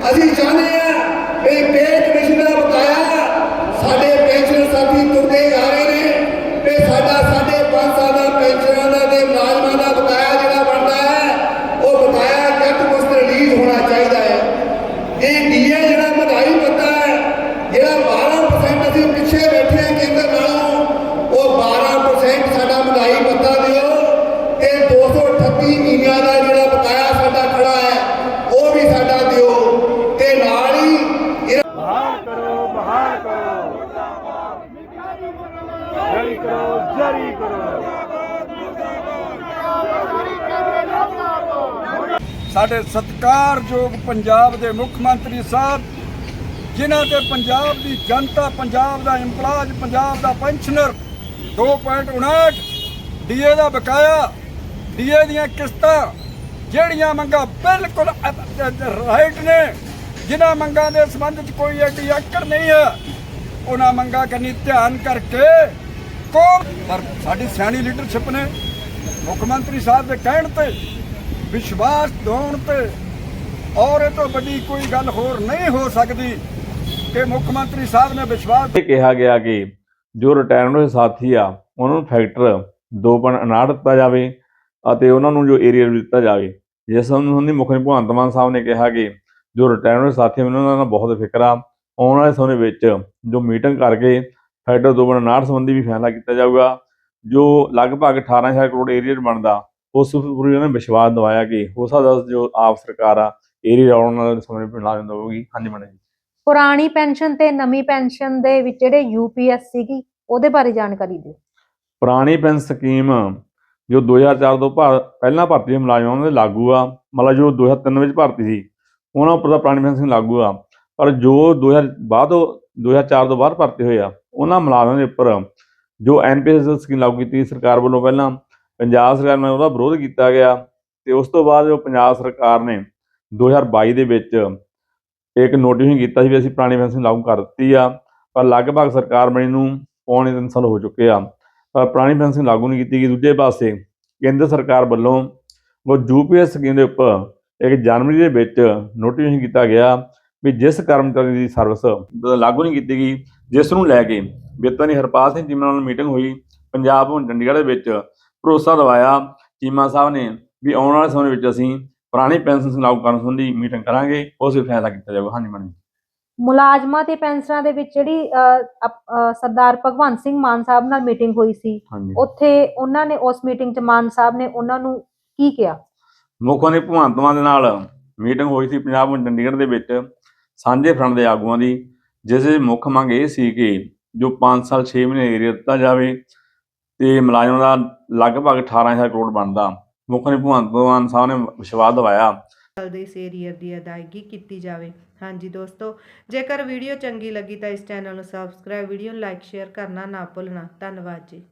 ਅਸੀਂ ਚਾਹੁੰਦੇ ਆ ਕਿ ਪੇ ਕਮਿਸ਼ਨ ਦਾ ਬਕਾਇਆ ਸਾਡੇ ਪੈਨਸ਼ਨ ਸਾਥੀ ਤੁਰਦੇ ਆ ਰਹੇ ਨੇ ਤੇ ਸਾਡਾ ਸਾਡੇ 5 ਸਾਲ ਦਾ ਪੈਨਸ਼ਨਾਂ ਦਾ ਤੇ ਮੁਲਾਜ਼ਮਾਂ ਦਾ ਬਕਾਇਆ ਜਿਹੜਾ ਬਣਦਾ ਹੈ ਉਹ ਬਕਾਇਆ ਜੱਟ ਮੁਸਤ ਰਿਲੀਜ਼ ਹੋਣਾ ਚਾਹੀਦਾ ਹੈ ਇਹ ਡੀਏ ਜਿਹੜਾ ਵਧਾਈ ਪਤਾ ਹੈ ਜਿਹੜਾ 12% ਅਸੀਂ ਪਿੱਛੇ ਬੈਠੇ ਹਾਂ ਕੇਂਦਰ ਨਾਲੋਂ ਉਹ 12% ਸਾਡਾ ਵਧਾਈ ਪਤਾ ਦਿਓ ਤੇ 238 ਮਹੀਨਿਆਂ ਦਾ ਜਿਹੜਾ ਬਕਾਇਆ ਸਾਡਾ ਖੜਾ ਹੈ ਉਹ ਵੀ ਸਾਡਾ ਦਿਓ ਤੇ ਨਾਲ ਹੀ ਇਹ ਬਹਾਲ ਕਰੋ ਬਹਾਲ ਕਰੋ ਜਾਰੀ ਕਰੋ ਜਾਰੀ ਕਰੋ। ਸਾਡੇ ਸਤਿਕਾਰਯੋਗ ਪੰਜਾਬ ਦੇ ਮੁੱਖ ਮੰਤਰੀ ਸਾਹਿਬ, ਜਿਨ੍ਹਾਂ ਤੇ ਪੰਜਾਬ ਦੀ ਜਨਤਾ, ਪੰਜਾਬ ਦਾ ਇੰਪਲਾਜ ਪੰਜਾਬ ਦਾ ਪੈਨਸ਼ਨਰ 2.59 ਡੀਏ ਦਾ ਬਕਾਇਆ ਡੀਏ ਦੀਆਂ ਕਿਸ਼ਤਾਂ, ਜਿਹੜੀਆਂ ਮੰਗਾਂ ਬਿਲਕੁਲ ਰਾਈਟ ਨੇ, ਜਿਨ੍ਹਾਂ ਮੰਗਾਂ ਦੇ ਸੰਬੰਧ ਵਿੱਚ ਕੋਈ ਐਡੀ ਆਕੜ ਨਹੀਂ ਹੈ, ਉਹਨਾਂ ਮੰਗਾਂ ਕੰਨੀ ਧਿਆਨ ਕਰਕੇ ਕੌਮ ਪਰ ਸਾਡੀ ਸਿਆਣੀ ਲੀਡਰਸ਼ਿਪ ਨੇ ਮੁੱਖ ਮੰਤਰੀ ਸਾਹਿਬ ਦੇ ਕਹਿਣ ਤੇ ਵਿਸ਼ਵਾਸ ਦਿਵਾਉਣ ਤੇ ਔਰ ਇਹ ਤੋਂ ਵੱਡੀ ਕੋਈ ਗੱਲ ਹੋਰ ਨਹੀਂ ਹੋ ਸਕਦੀ ਕਿ ਮੁੱਖ ਮੰਤਰੀ ਸਾਹਿਬ ਨੇ ਵਿਸ਼ਵਾਸ ਇਹ ਕਿਹਾ ਗਿਆ ਕਿ ਜੋ ਰਿਟਾਇਰਡ ਹੋਏ ਸਾਥੀ ਆ, ਉਹਨਾਂ ਨੂੰ ਫੈਕਟਰ 2.59 ਦਿੱਤਾ ਜਾਵੇ ਅਤੇ ਉਹਨਾਂ ਨੂੰ ਜੋ ਏਰੀਆ ਦਿੱਤਾ ਜਾਵੇ। ਜਿਸ ਸੰਬੰਧੀ ਮੁੱਖ ਭਗਵੰਤ ਮਾਨ ਸਾਹਿਬ ਨੇ ਕਿਹਾ ਕਿ ਜੋ ਰਿਟਾਇਰਡ ਹੋਏ ਸਾਥੀ ਹਨ ਉਹਨਾਂ ਦਾ ਬਹੁਤ ਫਿਕਰ ਆ। ਆਉਣ ਵਾਲੇ ਸਮੇਂ ਵਿੱਚ ਜੋ ਮੀਟਿੰਗ ਕਰਕੇ ਫੈਕਟਰ 2.59 ਸੰਬੰਧੀ ਵੀ ਫੈਸਲਾ ਕੀਤਾ ਜਾਊਗਾ ਜੋ ਲਗਭਗ 18000 ਕਰੋੜ ਏਰੀਆ ਬਣਦਾ ਉਸ ਪੂਰੀ ਉਹਨਾਂ ਨੇ ਵਿਸ਼ਵਾਸ ਦਿਵਾਇਆ ਕਿ ਹੋ ਸਕਦਾ ਜੋ ਆਪ ਸਰਕਾਰ ਆ ਏਰੀਆ ਆਉਣ ਵਾਲੇ ਸਮੇਂ ਵਿੱਚ ਲਾ ਦੇਊਗੀ ਹਾਂਜੀ ਮੈਡਮ ਜੀ। ਪੁਰਾਣੀ ਪੈਨਸ਼ਨ ਤੇ ਨਵੀਂ ਪੈਨਸ਼ਨ ਦੇ ਵਿੱਚ ਜਿਹੜੇ ਯੂਪੀਐਸ ਸੀਗੀ ਉਹਦੇ ਬਾਰੇ ਜਾਣਕਾਰੀ ਦਿਓ। ਪੁਰਾਣੀ ਪੈਨਸ਼ਨ ਸਕੀਮ ਜੋ 2004 ਤੋਂ ਪਹਿਲਾਂ ਭਰਤੀ ਮੁਲਾਜ਼ਮਾਂ ਦੇ ਲਾਗੂ ਆ ਮਤਲਬ ਜੋ 2003 ਵਿੱਚ ਭਰਤੀ ਸੀ ਉਹਨਾਂ ਉੱਪਰ ਤਾਂ ਪੁਰਾਣੀ ਪੈਨਸ਼ਨ ਲਾਗੂ ਆ ਪਰ ਜੋ 2000 ਬਾਅਦ 2004 ਤੋਂ ਬਾਅਦ ਭਰਤੀ ਹੋਏ ਆ। ਉਹਨਾਂ ਮੁਲਾਜ਼ਮਾਂ ਦੇ ਉੱਪਰ ਜੋ ਐਨਪੀਐਸ ਸਕੀਮ ਲਾਗੂ ਕੀਤੀ ਸਰਕਾਰ ਵੱਲੋਂ ਪਹਿਲਾਂ, ਪੰਜਾਬ ਸਰਕਾਰ ਨਾਲ ਉਹਦਾ ਵਿਰੋਧ ਕੀਤਾ ਗਿਆ ਤੇ ਉਸ ਤੋਂ ਬਾਅਦ ਜੋ ਪੰਜਾਬ ਸਰਕਾਰ ਨੇ 2022 ਦੇ ਵਿੱਚ ਇੱਕ ਨੋਟੀਫਿਕੇਸ਼ਨ ਕੀਤਾ ਸੀ ਵੀ ਅਸੀਂ ਪੁਰਾਣੀ ਪੈਨਸ਼ਨ ਲਾਗੂ ਕਰ ਦਿੱਤੀ ਆ, ਪਰ ਲਗਭਗ ਸਰਕਾਰ ਬਣੀ ਨੂੰ ਪੌਣੇ ਤਿੰਨ ਸਾਲ ਹੋ ਚੁੱਕੇ ਆ। ਪਰ ਪੁਰਾਣੀ ਪੈਨਸ਼ਨ ਲਾਗੂ ਨਹੀਂ ਕੀਤੀ ਗਈ। ਦੂਜੇ ਪਾਸੇ ਕੇਂਦਰ ਸਰਕਾਰ ਵੱਲੋਂ ਉਹ ਯੂਪੀਐਸ ਸਕੀਮ ਦੇ ਉੱਪਰ ਇੱਕ ਜਨਵਰੀ ਦੇ ਵਿੱਚ ਨੋਟੀਫਿਕੇਸ਼ਨ ਕੀਤਾ ਗਿਆ ਵੀ ਜਿਸ ਕਰਮਚਾਰੀ ਦੀ ਸਰਵਿਸ ਲਾਗੂ ਨਹੀਂ ਕੀਤੀ ਗਈ ਜਿਸ ਨੂੰ ਲੈ ਕੇ ਬੇਤਨੀ ਹਰਪਾਲ ਸਿੰਘ ਚੀਮਾ ਨਾਲ ਮੀਟਿੰਗ ਹੋਈ ਪੰਜਾਬ ਭਵਨ ਚੰਡੀਗੜ੍ਹ ਦੇ ਵਿੱਚ ਭਰੋਸਾ ਦਿਵਾਇਆ ਚੀਮਾ ਸਾਹਿਬ ਨੇ ਵੀ ਆਉਣ ਵਾਲੇ ਸਮੇਂ ਵਿੱਚ ਅਸੀਂ ਪੁਰਾਣੀ ਪੈਨਸ਼ਨ ਲਾਗੂ ਕਰਨ ਸੰਬੰਧੀ ਮੀਟਿੰਗ ਕਰਾਂਗੇ ਉਸ ਵੀ ਫੈਸਲਾ ਕੀਤਾ ਜਾਊਗਾ। ਹਾਂਜੀ ਮੈਡਮ ਮੁਲਾਜ਼ਮਾਂ ਤੇ ਪੈਨਸ਼ਨਾਂ ਦੇ ਵਿੱਚ ਜਿਹੜੀ ਸਰਦਾਰ ਭਗਵੰਤ ਸਿੰਘ ਮਾਨ ਸਾਹਿਬ ਨਾਲ ਮੀਟਿੰਗ ਹੋਈ ਸੀ ਉੱਥੇ ਉਹਨਾਂ ਨੇ ਉਸ ਮੀਟਿੰਗ 'ਚ ਮਾਨ ਸਾਹਿਬ ਨੇ ਉਹਨਾਂ ਨੂੰ ਕੀ ਕਿਹਾ? ਮੁੱਖ ਮੰਤਰੀ ਭਗਵੰਤ ਮਾਨ ਦੇ ਨਾਲ ਮੀਟਿੰਗ ਹੋਈ ਸੀ ਪੰਜਾਬ ਵਿੱਚ ਚੰਡੀਗੜ੍ਹ ਦੇ ਵਿੱਚ, ਸਾਂਝੇ ਫਰੰਟ ਦੇ ਆਗੂਆਂ ਦੀ, ਜਿਸ ਵਿੱਚ ਮੁੱਖ ਮੰਗ ਇਹ ਸੀ ਕਿ ਜੋ 5 ਸਾਲ 6 ਮਹੀਨੇ ਏਰੀਆ ਦਿੱਤਾ ਜਾਵੇ ਤੇ ਮੁਲਾਜ਼ਮਾਂ ਦਾ ਲਗਭਗ 18000 ਕਰੋੜ ਬਣਦਾ। ਮੁੱਖ ਮੰਤਰੀ ਭਗਵੰਤ ਮਾਨ ਸਾਹਿਬ ਨੇ ਵਿਸ਼ਵਾਸ ਦਿਵਾਇਆ। ਦੇ ਇਸ ਏਰੀਅਰ ਦੀ ਅਦਾਇਗੀ ਕੀਤੀ ਜਾਵੇ। ਹਾਂਜੀ ਦੋਸਤੋ, ਜੇਕਰ ਵੀਡੀਓ ਚੰਗੀ ਲੱਗੀ ਤਾਂ ਇਸ ਚੈਨਲ ਨੂੰ ਸਬਸਕ੍ਰਾਈਬ ਵੀਡੀਓ ਨੂੰ ਲਾਈਕ ਸ਼ੇਅਰ ਕਰਨਾ ਨਾ ਭੁੱਲਣਾ। ਧੰਨਵਾਦ ਜੀ।